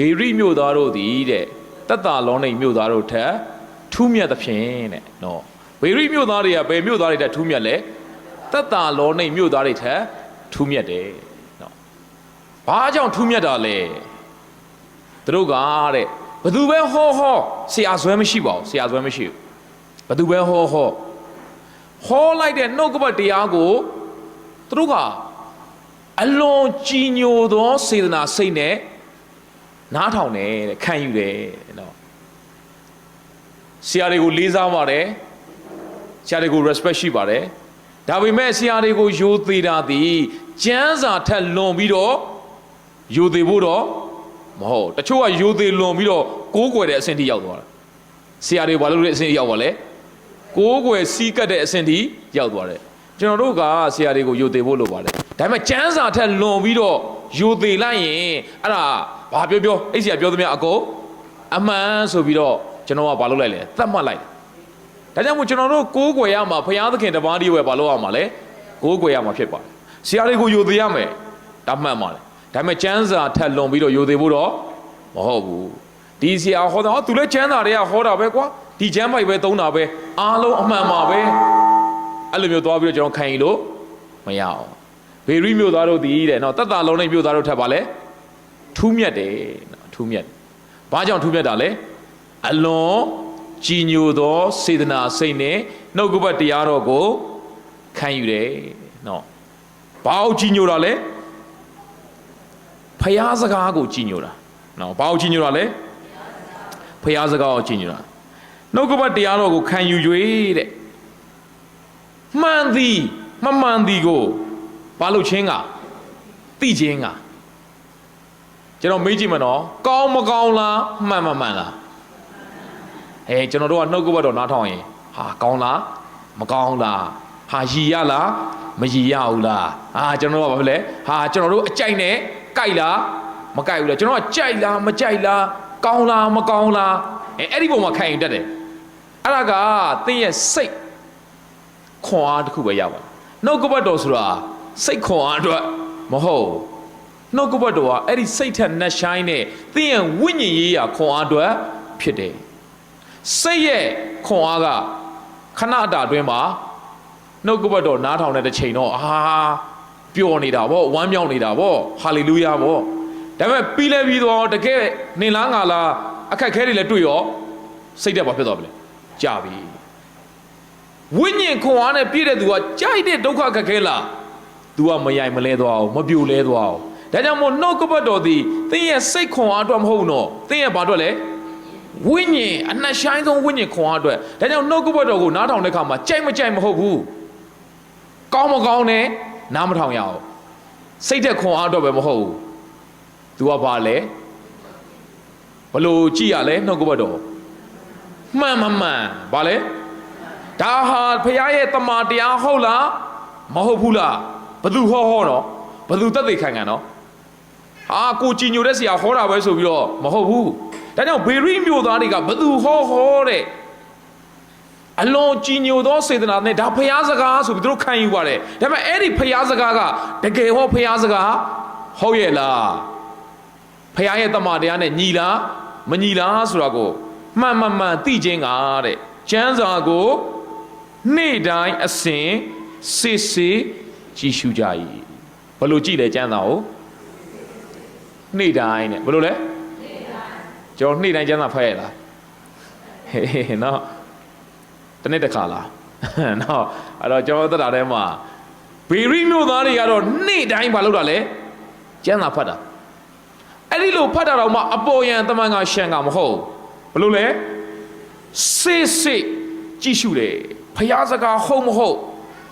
ဘေရိမြို့သားတို့သည်တဲ့တက်တာလောနေမြို့သားတို့ထက်ထူးမြတ်သဖြင့်တဲ့နော်ဘေရိမြို့သားတွေကဘယ်မြို့သားတွေထက်ထူးမြတ်လဲတက်တာလောနေမြို့သားတွေထက်ထူးမြတ်တယ်နော်ဘာကြောင့်ထူးမြတ်တာလဲသူတို့ကတဲ့ဘသူပဲဟောဟောဆရာဇွဲမရှိပါဘူးဆရာဇွဲမရှိဘူးဘသူပဲဟောဟောဟောလိုက်တဲ့နှုတ်ကပတ်တရားကိုသူတို့ကအလွန်ကြည်ညိုသောစေတနာစိတ်နဲ့ နားထောင်တယ်တဲ့ခံယူတယ်တဲ့နော်ဆရာတွေကိုလေးစားပါတယ်ဆရာတွေကို respect ရှိပါတယ်ဒါပေမဲ့ဆရာတွေကိုယိုသေးတာသည်ကျမ်းစာထက်လွန်ပြီးတော့ယိုသေးဖို့တော့မဟုတ်တချို့ကယိုသေးလွန်ပြီးတော့ကိုးကွယ်တဲ့အဆင့်ထိရောက်သွားတာဆရာတွေဘာလို့လဲအဆင့်ထိရောက်ပါလဲကိုးကွယ်စီးကပ်တဲ့အဆင့်ထိရောက်သွားတယ်ကျွန်တော်တို့ကဆရာတွေကိုယိုသေးဖို့လိုပါတယ်ဒါပေမဲ့ကျမ်းစာထက်လွန်ပြီးတော့ယိုသေးလိုက်ရင်အဲ့ဒါ ဘာပြောပြောအဲ့ဆရာပြောသမျှအကုန်အမှန်ဆိုပြီးတော့ကျွန်တော်ကဘာလုပ်လိုက်လဲသတ်မှတ်လိုက်တယ်ဒါကြောင့်မို့ကျွန်တော်တို့ကိုးကွယ်ရမှာဘုရားသခင်တပါးတည်းပဲဘာလို့ရမှာလဲကိုးကွယ်ရမှာဖြစ်ပါတယ်ဆရာတွေကိုယိုသေးရမယ်ဒါမှန်ပါတယ်ဒါပေမဲ့ကျမ်းစာထက်လွန်ပြီးတော့ယိုသေးဖို့တော့မဟုတ်ဘူးဒီဆရာဟောတာဟောသူလည်းကျမ်းစာတွေကဟောတာပဲကွာဒီကျမ်းပိုက်ပဲသုံးတာပဲအားလုံးအမှန်ပါပဲအဲ့လိုမျိုးသွားပြီးတော့ကျွန်တော်ခံယူလို့မရအောင်ဘေရိမြို့သားတို့ဒီတဲ့နော်တတ်တာလုံးနဲ့မြို့သားတို့ထက်ပါလဲ ထူးမြတ်တယ်နော်ထူးမြတ်တယ်ဘာကြောင့်ထူးမြတ်တာလဲအလွန်ကြည်ညိုသောစေတနာစိတ်နဲ့နှုတ်ကပတ်တရားတော်ကိုခံယူတယ်နော်ဘာကိုကြည်ညိုတာလဲဖျားစကားကိုကြည်ညိုတာနော်ဘာကိုကြည်ညိုတာလဲဖျားစကားကိုကြည်ညိုတာနှုတ်ကပတ်တရားတော်ကိုခံယူ၍တဲ့မှန်သည်မမှန်သည်ကိုဘာလို့ချင်းကသိချင်းက ကျွန်တော်မေးကြည့်မနော်ကောင်းမကောင်းလားမှန်မမှန်လားဟဲကျွန်တော်တို့ကနှုတ်ကပတ်တော်နားထောင်ရင်ဟာကောင်းလားမကောင်းလားဟာရည်ရလားမရည်ရဘူးလားဟာကျွန်တော်တို့ကဘာဖြစ်လဲဟာကျွန်တော်တို့အကြိုက်နဲ့ကြိုက်လားမကြိုက်ဘူးလားကျွန်တော်ကကြိုက်လားမကြိုက်လားကောင်းလားမကောင်းလားအဲအဲ့ဒီပုံမှာခံရင်တက်တယ်အဲ့ဒါကသင်ရဲ့စိတ်ခွန်အားတစ်ခုပဲရပါတယ်နှုတ်ကပတ်တော်ဆိုတာစိတ်ခွန်အားအတွက်မဟုတ်ဘူး နှုတ်ကပတ်တော်ကအဲ့ဒီစိတ်ထက်နှက်ဆိုင်တဲ့သင်ရဲ့ဝိညာဉ်ရေးရာခွန်အားအတွက်ဖြစ်တယ်စိတ်ရဲ့ခွန်အားကခဏအတာအတွင်းမှာနှုတ်ကပတ်တော်နားထောင်တဲ့တစ်ချိန်တော့အာပျော်နေတာဗောဝမ်းမြောက်နေတာဗောဟာလေလုယာဗောဒါပေမဲ့ပြီးလဲပြီးတော့တကယ်နေလားငါလားအခက်ခဲတွေလည်းတွေ့ရောစိတ်တက်ပါဖြစ်သွားပြီလေကြာပြီဝိညာဉ်ခွန်အားနဲ့ပြည့်တဲ့သူကကြိုက်တဲ့ဒုက္ခခက်ခဲလား तू ကမယိုင်မလဲသွားအောင်မပြိုလဲသွားအောင် ဒါကြောင့်မို့နှုတ်ကပတ်တော်သည်သင်ရဲ့စိတ်ခွန်အားအတွက်မဟုတ်တော့သင်ရဲ့ဘာအတွက်လဲဝိညာဉ်အနှက်ဆိုင်ဆုံးဝိညာဉ်ခွန်အားအတွက်ဒါကြောင့်နှုတ်ကပတ်တော်ကိုနားထောင်တဲ့အခါမှာကြိုက်မကြိုက်မဟုတ်ဘူးကောင်းမကောင်းနဲ့နားမထောင်ရအောင်စိတ်သက်ခွန်အားအတွက်ပဲမဟုတ်ဘူး तू ကဘာလဲဘလို့ကြည့်ရလဲနှုတ်ကပတ်တော်မှန်မမှန်ဘာလဲဒါဟာဖခင်ရဲ့တမန်တရားဟုတ်လားမဟုတ်ဘူးလားဘသူဟောဟောတော့ဘသူတက်သိခံခံတော့ ဟာကိုကြည်ညိုတဲ့ဆရာဟောတာပဲဆိုပြီးတော့မဟုတ်ဘူးဒါကြောင့်ဘေရိမြို့သားတွေကဘသူဟောဟောတဲ့အလွန်ကြည်ညိုသောစေတနာနဲ့ဒါဖျားစကားဆိုပြီးသူတို့ခံယူပါတယ်ဒါပေမဲ့အဲ့ဒီဖျားစကားကတကယ်ဟောဖျားစကားဟုတ်ရဲ့လားဖျားရဲ့တမန်တရားနဲ့ညီလားမညီလားဆိုတာကိုမှန်မှန်မှန်သိခြင်းကတဲ့ကျမ်းစာကိုနေ့တိုင်းအစဉ်စစ်စစ်ကြည့်ရှုကြ၏ဘယ်လိုကြည့်လဲကျမ်းစာကို နေ့တိုင်းနဲ့ဘယ်လိုလဲကျွန်တော်နေ့တိုင်းကျမ်းစာဖတ်ရလားဟေးဟေးနော်တစ်နေ့တစ်ခါလားနော်အဲ့တော့ကျွန်တော်သက်တာထဲမှာဘေရိမြို့သားတွေကတော့နေ့တိုင်းမလုပ်တာလဲကျမ်းစာဖတ်တာအဲ့ဒီလိုဖတ်တာတော့မှအပေါ်ယံတမန်ကရှန်ကမဟုတ်ဘယ်လိုလဲစစ်စစ်ကြည့်ရှုတယ်ဖျားစကားဟုတ်မဟုတ်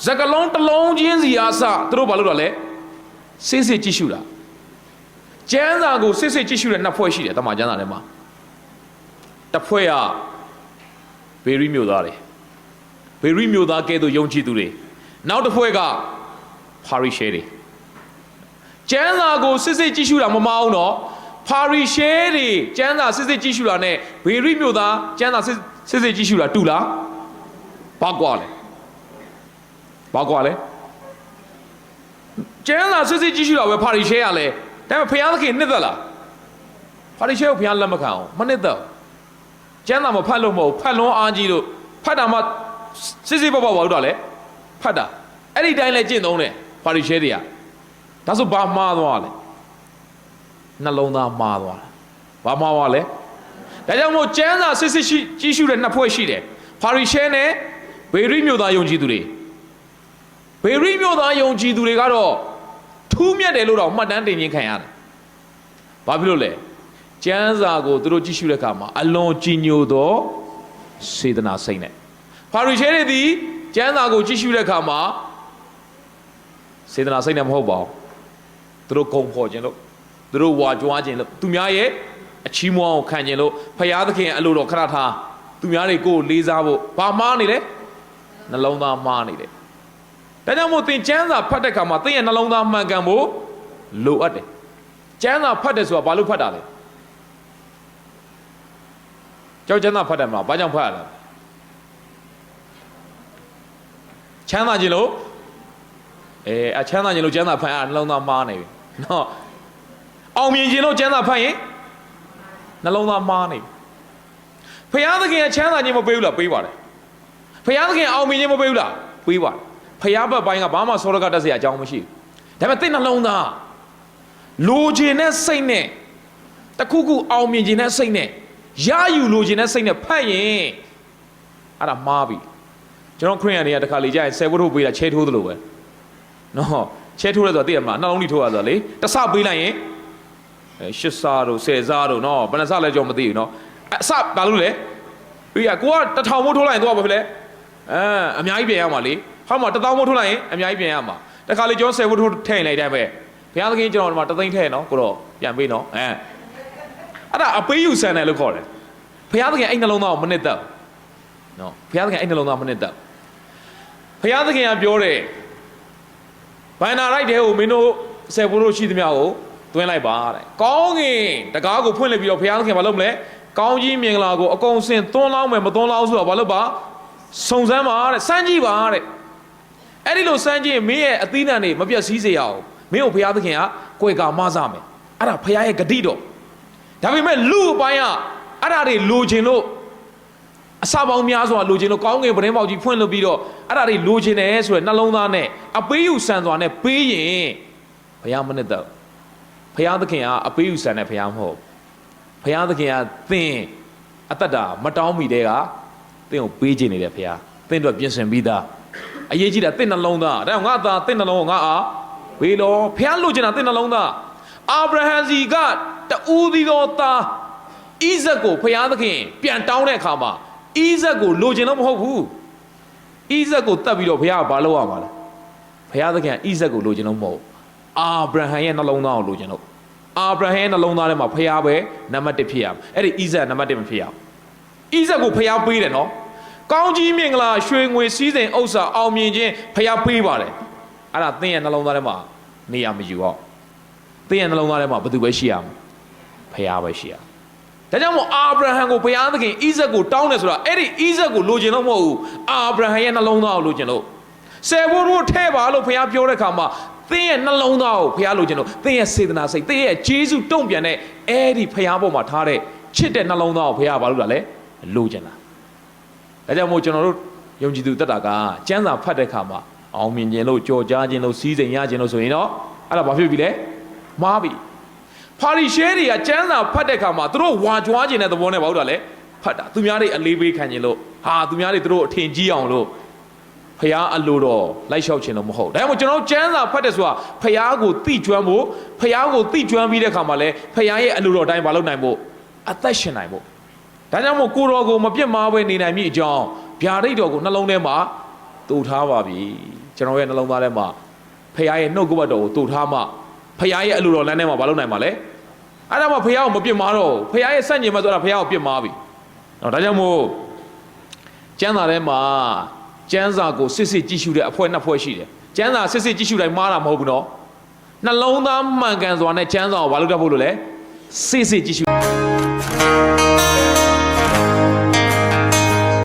စကလုံးတစ်လုံးချင်းစီအားစသူတို့ဘာလုပ်တာလဲစစ်စစ်ကြည့်ရှုတာ ကျမ်းစာကိုစစ်စစ်ကြည့်ရှုတဲ့နှစ်ဖွဲ့ရှိတယ်တမန်ကျမ်းစာထဲမှာတစ်ဖွဲ့ကဘေရိမျိုးသားတွေဘေရိမျိုးသားကဲ့သို့ယုံကြည်သူတွေနောက်တစ်ဖွဲ့ကပါရီရှဲတွေကျမ်းစာကိုစစ်စစ်ကြည့်ရှုတာမမအောင်တော့ပါရီရှဲတွေကျမ်းစာစစ်စစ်ကြည့်ရှုတာနဲ့ဘေရိမျိုးသားကျမ်းစာစစ်စစ်စစ်ကြည့်ရှုတာတူလားဘာကွာလဲဘာကွာလဲကျမ်းစာစစ်စစ်ကြည့်ရှုတာပဲပါရီရှဲရလဲ ဒါပေမဲ့ဖယားသခင်နှစ်သက်လားဖာရိရှဲကိုဘုရားလက်မခံအောင်မနစ်သက်ကျမ်းစာမဖတ်လို့မဟုတ်ဖတ်လွန်းအားကြီးလို့ဖတ်တာမှစစ်စစ်ပေါ့ပေါ့ဘာလို့တော့လဲဖတ်တာအဲ့ဒီတိုင်းလဲကျင့်သုံးတယ်ဖာရိရှဲတွေကဒါဆိုဘာမှားသွားလဲနှလုံးသားမှားသွားတာဘာမှားသွားလဲဒါကြောင့်မို့ကျမ်းစာစစ်စစ်ရှိကြီးရှုတဲ့နှစ်ဖွဲ့ရှိတယ်ဖာရိရှဲနဲ့ဘေရိမြို့သားယုံကြည်သူတွေဘေရိမြို့သားယုံကြည်သူတွေကတော့ ထူးမြတ်တယ်လို့တော့မှတ်တမ်းတင်ခြင်းခံရတယ်ဘာဖြစ်လို့လဲကျမ်းစာကိုသူတို့ကြည့်ရှုတဲ့အခါမှာအလွန်ကြည်ညိုသောစေတနာစိတ်နဲ့ဖာရိရှဲတွေသည်ကျမ်းစာကိုကြည့်ရှုတဲ့အခါမှာစေတနာစိတ်နဲ့မဟုတ်ပါဘူးသူတို့ဂုံဖော်ခြင်းလို့သူတို့ဝါကြွားခြင်းလို့သူများရဲ့အချီးမွမ်းအောင်ခံခြင်းလို့ဖရာသခင်အလိုတော်ခရထားသူများတွေကိုယ်လေးစားဖို့ဘာမှားနေလဲနှလုံးသားမှားနေတယ် ဒါကြောင့်မို့သင်ကျမ်းစာဖတ်တဲ့အခါမှာသင်ရဲ့နှလုံးသားမှန်ကန်ဖို့လိုအပ်တယ်ကျမ်းစာဖတ်တယ်ဆိုတာဘာလို့ဖတ်တာလဲကြောက်ကျမ်းစာဖတ်တယ်မလားဘာကြောင့်ဖတ်ရလဲချမ်းသာခြင်းလို့အဲအချမ်းသာခြင်းလို့ကျမ်းစာဖတ်ရနှလုံးသားမှားနေပြီနော်အောင်မြင်ခြင်းလို့ကျမ်းစာဖတ်ရင်နှလုံးသားမှားနေပြီဖယားသခင်ကချမ်းသာခြင်းမပေးဘူးလားပေးပါတယ်ဖယားသခင်အောင်မြင်ခြင်းမပေးဘူးလားပေးပါတယ် ဖျားဘက်ပိုင်းကဘာမှဆောရကတက်စရာအကြောင်းမရှိဘူးဒါပေမဲ့တဲ့နှလုံးသားလိုချင်တဲ့စိတ်နဲ့တခုခုအောင်မြင်ချင်တဲ့စိတ်နဲ့ရယူလိုချင်တဲ့စိတ်နဲ့ဖတ်ရင်အဲ့ဒါမှားပြီကျွန်တော်ခရိယန်တွေကတခါလေကြာရင်ဆယ်ဝတ်ထုတ်ပေးတာချဲထိုးသလိုပဲနော်ချဲထိုးလဲဆိုတော့သိရမလားနှလုံးလေးထိုးရဆိုတော့လေတဆပေးလိုက်ရင်ရှစ်စားတို့ဆယ်စားတို့နော်ဘယ်နှစားလဲကြောမသိဘူးနော်အစပါလို့လေပြီးရကိုကတထောင်မို့ထိုးလိုက်ရင်တော့ဘာဖြစ်လဲအဲအများကြီးပြန်ရမှာလေ ဟောမှာတထောင်မို့ထိုးလိုက်ရင်အများကြီးပြင်ရမှာတခါလေကျွန်တော်ဆယ်ဘုတ်ထိုးထည့်လိုက်တိုင်းပဲဘုရားသခင်ကျွန်တော်ဒီမှာတသိန်းထည့်နော်ကိုတော့ပြန်ပေးနော်အဲအဲ့ဒါအပေးယူဆန်တယ်လို့ခေါ်တယ်ဘုရားသခင်အဲ့နှလုံးသားကိုမနစ်သက်နော်ဘုရားသခင်အဲ့နှလုံးသားမနစ်သက်ဘုရားသခင်ကပြောတယ်ဘန္နာရိုက်တဲ့ကိုမင်းတို့ဆယ်ဘုတ်ထိုးရှိသမျှကိုသွင်းလိုက်ပါတဲ့ကောင်းကင်တကားကိုဖွင့်လိုက်ပြီးတော့ဘုရားသခင်မလုပ်မလဲကောင်းကြီးမင်္ဂလာကိုအကုန်စင်သွန်းလောင်းမယ်မသွန်းလောင်းဆိုတော့ဘာလို့ပါစုံစမ်းပါတဲ့စမ်းကြည့်ပါတဲ့ အဲ့ဒီလိုစမ်းကြည့်ရင်မင်းရဲ့အသီးနှံတွေမပြတ်စည်းစေရအောင်မင်းကိုဘုရားသခင်ကကိုယ်ကမဆမယ်အဲ့ဒါဘုရားရဲ့ဂတိတော်ဒါပေမဲ့လူအပိုင်းကအဲ့ဒါတွေလိုချင်လို့အစပေါင်းများစွာလိုချင်လို့ကောင်းကင်ပရင်ပေါက်ကြီးဖွင့်လို့ပြီးတော့အဲ့ဒါတွေလိုချင်တယ်ဆိုရယ်နှလုံးသားနဲ့အပေးယူဆန်စွာနဲ့ပေးရင်ဘုရားမနစ်တော့ဘုရားသခင်ကအပေးယူဆန်တဲ့ဘုရားမဟုတ်ဘုရားသခင်ကသင်အသက်တာမတောင်းမိတဲ့ကသင်ကိုပေးခြင်းနေတယ်ဘုရားသင်တို့ပြင်ဆင်ပြီးသား အရေးကြီးတာသင်နှလုံးသားဒါကြောင့်ငါသားသင်နှလုံးကိုငါအားဘေးလောဘုရားလိုချင်တာသင်နှလုံးသားအာဗြဟံစီကတူးသီသောသားဣဇက်ကိုဘုရားသခင် ပြန်တောင်းတဲ့အခါမှာဣဇက်ကိုလိုချင်တော့မဟုတ်ဘူးဣဇက်ကိုတတ်ပြီးတော့ဘုရားကဘာလုပ်ရမှာလဲဘုရားသခင်ဣဇက်ကိုလိုချင်တော့မဟုတ်အာဗြဟံရဲ့နှလုံးသားကိုလိုချင်တော့အာဗြဟံရဲ့နှလုံးသားထဲမှာဘုရားပဲနံပါတ်1ဖြစ်ရမယ်အဲ့ဒီဣဇက်နံပါတ်1မဖြစ်ရအောင်ဣဇက်ကိုဘုရားပေးတယ်နော် ကောင်းကြီးမင်္ဂလာရွှေငွေစည်းစိမ်ဥစ္စာအောင်မြင်ခြင်းဘုရားပေးပါတယ်အဲ့ဒါသင်ရဲ့နှလုံးသားထဲမှာနေရာမယူအောင်သင်ရဲ့နှလုံးသားထဲမှာဘယ်သူပဲရှိရမှာဘုရားပဲရှိရဒါကြောင့်မို့အာဗြဟံကိုဘုရားသခင်ဣဇက်ကိုတောင်းတယ်ဆိုတာအဲ့ဒီဣဇက်ကိုလိုချင်တော့မဟုတ်ဘူးအာဗြဟံရဲ့နှလုံးသားကိုလိုချင်လို့ဆယ်ဘိုးတို့ထဲပါလို့ဘုရားပြောတဲ့အခါမှာသင်ရဲ့နှလုံးသားကိုဘုရားလိုချင်လို့သင်ရဲ့စေတနာစိတ်သင်ရဲ့ဂျေဇုတုံ့ပြန်တဲ့အဲ့ဒီဘုရားပေါ်မှာထားတဲ့ချစ်တဲ့နှလုံးသားကိုဘုရားဘာလို့လဲလိုချင်တာ ဒါကြောင့်မို့ကျွန်တော်တို့ယုံကြည်သူတက်တာကကျမ်းစာဖတ်တဲ့အခါမှာအောင်မြင်ခြင်းလို့ကြော်ကြားခြင်းလို့စီးစိမ်ရခြင်းလို့ဆိုရင်တော့အဲ့ဒါဘာဖြစ်ပြီလဲမှားပြီဖာရိရှဲတွေကကျမ်းစာဖတ်တဲ့အခါမှာသူတို့ဝါကြွားခြင်းတဲ့သဘောနဲ့ဘာလို့လဲဖတ်တာသူများတွေအလေးပေးခံခြင်းလို့ဟာသူများတွေသူတို့အထင်ကြီးအောင်လို့ဖះအလိုတော်လိုက်လျှောက်ခြင်းလို့မဟုတ်ဒါကြောင့်ကျွန်တော်ကျမ်းစာဖတ်တယ်ဆိုတာဖះကိုတိကျွမ်းဖို့ဖះကိုတိကျွမ်းပြီးတဲ့အခါမှာလဲဖះရဲ့အလိုတော်တိုင်းမလုပ်နိုင်ဖို့အသက်ရှင်နိုင်ဖို့ ဒါကြောင့်မို့ကိုတော်ကိုမပြစ်မှားဘဲနေနိုင်မိအကြောင်းဗျာဒိတ်တော်ကိုနှလုံးထဲမှာတူထားပါပြီကျွန်တော်ရဲ့နှလုံးသားထဲမှာဖះရဲ့နှုတ်ကပတ်တော်ကိုတူထားမှဖះရဲ့အလိုတော်လမ်းထဲမှာမလုပ်နိုင်ပါလဲအဲ့ဒါမှဖះကိုမပြစ်မှားတော့ဖះရဲ့စန့်ကျင်မဲ့ဆိုတာဖះကိုပြစ်မှားပြီနော်ဒါကြောင့်မို့ကျမ်းစာထဲမှာကျမ်းစာကိုစစ်စစ်ကြည့်ရှုတဲ့အဖွဲ့နှစ်ဖွဲ့ရှိတယ်ကျမ်းစာစစ်စစ်ကြည့်ရှုတိုင်းမှားတာမဟုတ်ဘူးနော်နှလုံးသားမှန်ကန်စွာနဲ့ကျမ်းစာကိုဘာလို့တတ်ဖို့လို့လဲစစ်စစ်ကြည့်ရှု